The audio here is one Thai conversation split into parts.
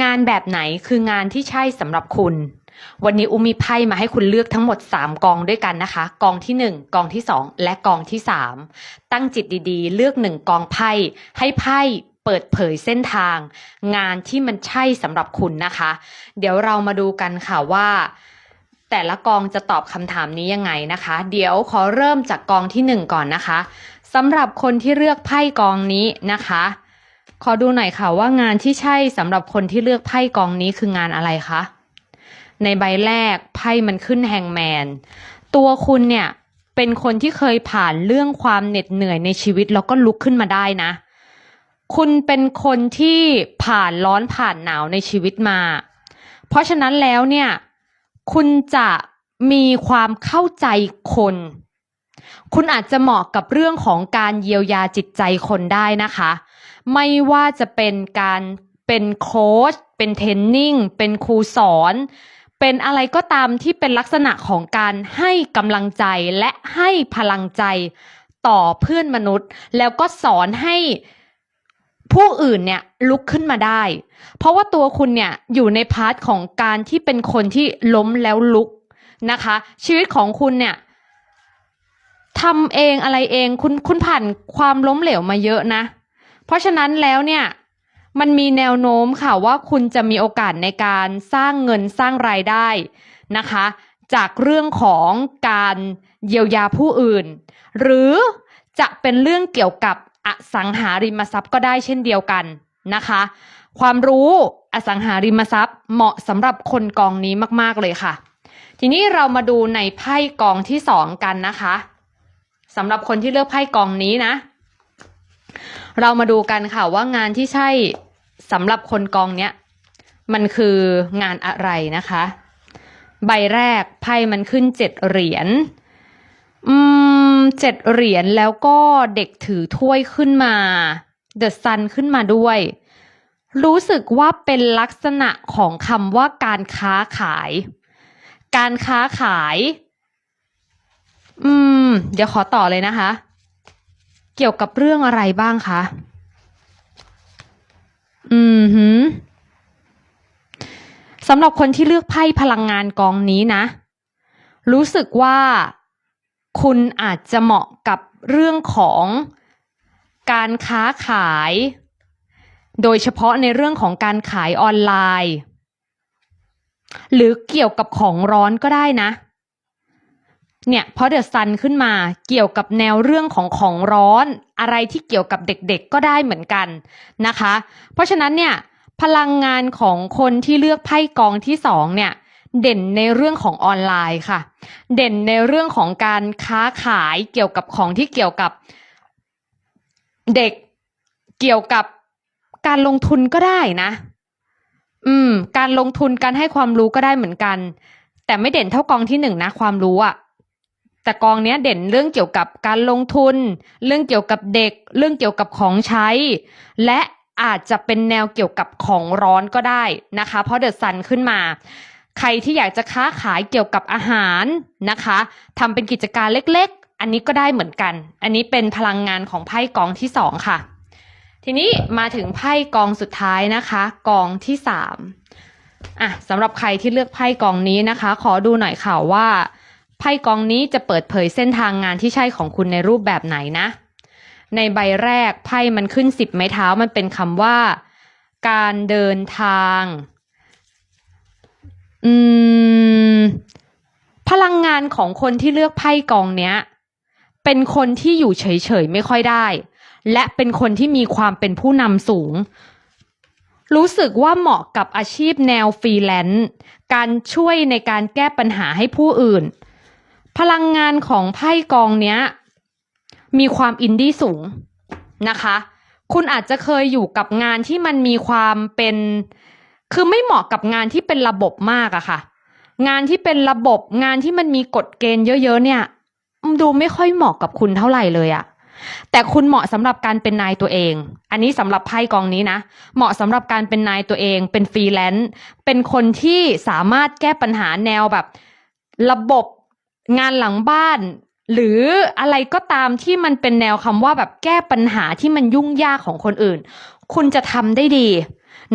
งานแบบไหนคืองานที่ใช่สำหรับคุณ วันนี้อุมีไพ่มาให้คุณเลือกทั้งหมด 3 กองด้วยกันนะคะ กองที่ 1 กองที่ 2 และกองที่ 3 ตั้งจิตดีๆ เลือกหนึ่งกองไพ่ให้ไพ่เปิดเผยเส้นทาง งานที่มันใช่สำหรับคุณนะคะ เดี๋ยวเรามาดูกันค่ะว่า แต่ละกองจะตอบคำถามนี้ยังไงนะคะ เดี๋ยวขอเริ่มจากกองที่ 1 ก่อนนะคะสำหรับคนที่เลือกไพ่กองนี้นะคะ ขอดูหน่อยค่ะว่างานที่ใช่สำหรับคนที่เลือกไพ่กองนี้คืองานอะไรคะ ในใบแรกไพ่มันขึ้นแฮงแมน ตัวคุณเนี่ยเป็นคนที่เคยผ่านเรื่องความเหน็ดเหนื่อยในชีวิตแล้วก็ลุกขึ้นมาได้นะ คุณเป็นคนที่ผ่านร้อนผ่านหนาวในชีวิตมา เพราะฉะนั้นแล้วเนี่ย คุณจะมีความเข้าใจคน คุณอาจจะเหมาะกับเรื่องของการเยียวยาจิตใจคนได้นะคะ ไม่ว่าจะเป็นการเป็นโค้ชเป็นเทรนนิ่งเป็นครูสอน เป็นอะไรก็ตามที่เป็นลักษณะของการให้กำลังใจและให้พลังใจต่อเพื่อนมนุษย์ แล้วก็สอนให้ผู้อื่นเนี่ยลุกขึ้นมาได้ เพราะว่าตัวคุณเนี่ยอยู่ในพาร์ทของการที่เป็นคนที่ล้มแล้วลุกนะคะ ชีวิตของคุณเนี่ยทำเองอะไรเองคุณคุณผ่านความล้มเหลวมาเยอะนะ เพราะฉะนั้นแล้วเนี่ยมันมีแนวโน้มค่ะว่าคุณจะมีโอกาสในการสร้างเงินสร้างรายได้นะคะ จากเรื่องของการเยียวยาผู้อื่น หรือจะเป็นเรื่องเกี่ยวกับอสังหาริมทรัพย์ก็ได้เช่นเดียวกันนะคะ ความรู้อสังหาริมทรัพย์เหมาะสำหรับคนกองนี้มากๆเลยค่ะ ทีนี้เรามาดูในไพ่กองที่สองกันนะคะสำหรับคนที่เลือกไพ่กองนี้นะ เรามาดูกันค่ะว่างานที่ใช่สำหรับคนกองเนี้ยมันคืองานอะไรนะคะ ใบแรกไพ่มันขึ้นเจ็ดเหรียญอืมเจ็ดเหรียญแล้วก็เด็กถือถ้วยขึ้นมาเดอะซันขึ้นมาด้วย รู้สึกว่าเป็นลักษณะของคำว่าการค้าขาย การค้าขาย อืม เดี๋ยวขอต่อเลยนะคะ เกี่ยวกับเรื่องอะไรบ้างคะ อืมหืมสำหรับคนที่เลือกไพ่พลังงานกองนี้นะ รู้สึกว่าคุณอาจจะเหมาะกับเรื่องของการค้าขาย โดยเฉพาะในเรื่องของการขายออนไลน์ หรือเกี่ยวกับของร้อนก็ได้นะ เนี่ยเพราะเดอะซันขึ้นมาเกี่ยวกับแนวเรื่องของของร้อน อะไรที่เกี่ยวกับเด็กๆก็ได้เหมือนกันนะคะ เพราะฉะนั้นเนี่ยพลังงานของคนที่เลือกไพ่กองที่สองเนี่ยเด่นในเรื่องของออนไลน์ค่ะ เด่นในเรื่องของการค้าขายเกี่ยวกับของที่เกี่ยวกับเด็กเกี่ยวกับการลงทุนก็ได้นะ อืม การลงทุนการให้ความรู้ก็ได้เหมือนกัน แต่ไม่เด่นเท่ากองที่หนึ่งนะความรู้อะ แต่กองเนี้ยเด่นเรื่องเกี่ยวกับการลงทุน เรื่องเกี่ยวกับเด็ก เรื่องเกี่ยวกับของใช้ และอาจจะเป็นแนวเกี่ยวกับของร้อนก็ได้นะคะ เพราะเดอะซันขึ้นมา ใครที่อยากจะค้าขายเกี่ยวกับอาหารนะคะทำเป็นกิจการเล็กๆ อันนี้ก็ได้เหมือนกัน อันนี้เป็นพลังงานของไพ่กองที่สองค่ะ ทีนี้มาถึงไพ่กองสุดท้ายนะคะ กองที่สามอะสำหรับใครที่เลือกไพ่กองนี้นะคะ ขอดูหน่อยค่ะว่า ไพ่กองนี้จะเปิดเผยเส้นทางงานที่ใช่ของคุณในรูปแบบไหนนะ ในใบแรกไพ่มันขึ้นสิบไม้เท้ามันเป็นคำว่า การเดินทาง อืม พลังงานของคนที่เลือกไพ่กองเนี้ย เป็นคนที่อยู่เฉยๆไม่ค่อยได้ และเป็นคนที่มีความเป็นผู้นำสูงรู้สึกว่าเหมาะกับอาชีพแนวฟรีแลนซ์ การช่วยในการแก้ปัญหาให้ผู้อื่น พลังงานของไพ่กองเนี้ย มีความอินดี้สูงนะคะ คุณอาจจะเคยอยู่กับงานที่มันมีความเป็น คือไม่เหมาะกับงานที่เป็นระบบมากอะค่ะ งานที่เป็นระบบงานที่มันมีกฎเกณฑ์เยอะๆเนี่ย ดูไม่ค่อยเหมาะกับคุณเท่าไหร่เลยอะแต่คุณเหมาะสำหรับการเป็นนายตัวเอง อันนี้สำหรับไพ่กองนี้นะ เหมาะสำหรับการเป็นนายตัวเอง เป็นฟรีแลนซ์ เป็นคนที่สามารถแก้ปัญหาแนวแบบ ระบบ งานหลังบ้าน หรืออะไรก็ตามที่มันเป็นแนวคำว่าแบบแก้ปัญหาที่มันยุ่งยากของคนอื่น คุณจะทำได้ดี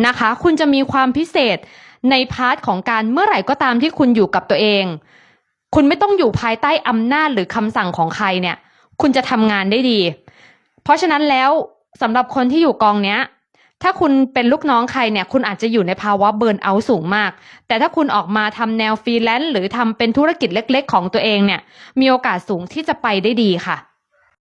นะคะ คุณจะมีความพิเศษในพาร์ทของการเมื่อไหร่ก็ตามที่คุณอยู่กับตัวเอง คุณไม่ต้องอยู่ภายใต้อำนาจหรือคำสั่งของใครเนี่ย คุณจะทำงานได้ดี เพราะฉะนั้นแล้วสำหรับคนที่อยู่กองเนี้ย ถ้าคุณเป็นลูกน้องใครเนี่ย คุณอาจจะอยู่ในภาวะเบิร์นเอาสูงมาก แต่ถ้าคุณออกมาทำแนวฟรีแลนซ์หรือทำเป็นธุรกิจเล็ก ๆ ของตัวเองเนี่ย มีโอกาสสูงที่จะไปได้ดีค่ะ